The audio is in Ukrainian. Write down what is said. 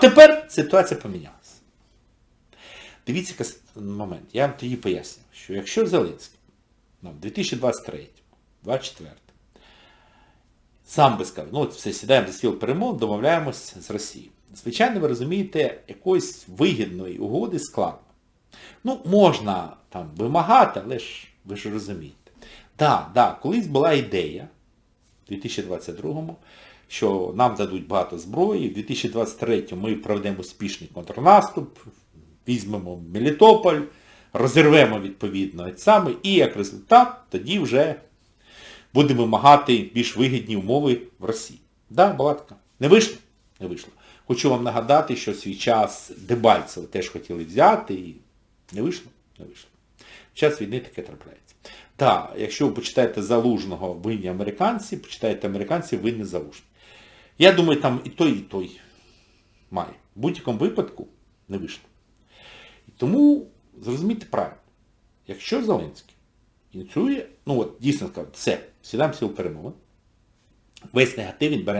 Тепер ситуація помінялася. Дивіться момент. Я вам тоді поясню, що якщо Зеленський ну, в 2023, 24 сам би сказав, ну от все, сідаємо за стіл перемов, домовляємось з Росією. Звичайно, ви розумієте, якоїсь вигідної угоди складно. Ну, можна там вимагати, але ж ви ж розумієте. Так, да, колись була ідея в 2022-му, що нам дадуть багато зброї, в 2023-му ми проведемо успішний контрнаступ, візьмемо Мелітополь, розірвемо відповідно саме, і як результат тоді вже будемо вимагати більш вигідні умови в Росії. Да, була така. Не вийшло? Не вийшло. Хочу вам нагадати, що свій час Дебальцево теж хотіли взяти і не вийшло? Не вийшло. В час війни таке трапляється. Так, якщо ви почитаєте Залужного винні американці, почитаєте американці винні Залужні. Я думаю, там і той, і той має. В будь-якому випадку не вийшло. І тому зрозумійте правильно, якщо Зеленський ініціює, ну от дійсно сказав, все, сідаємо сіл перемовин, весь негатив він бере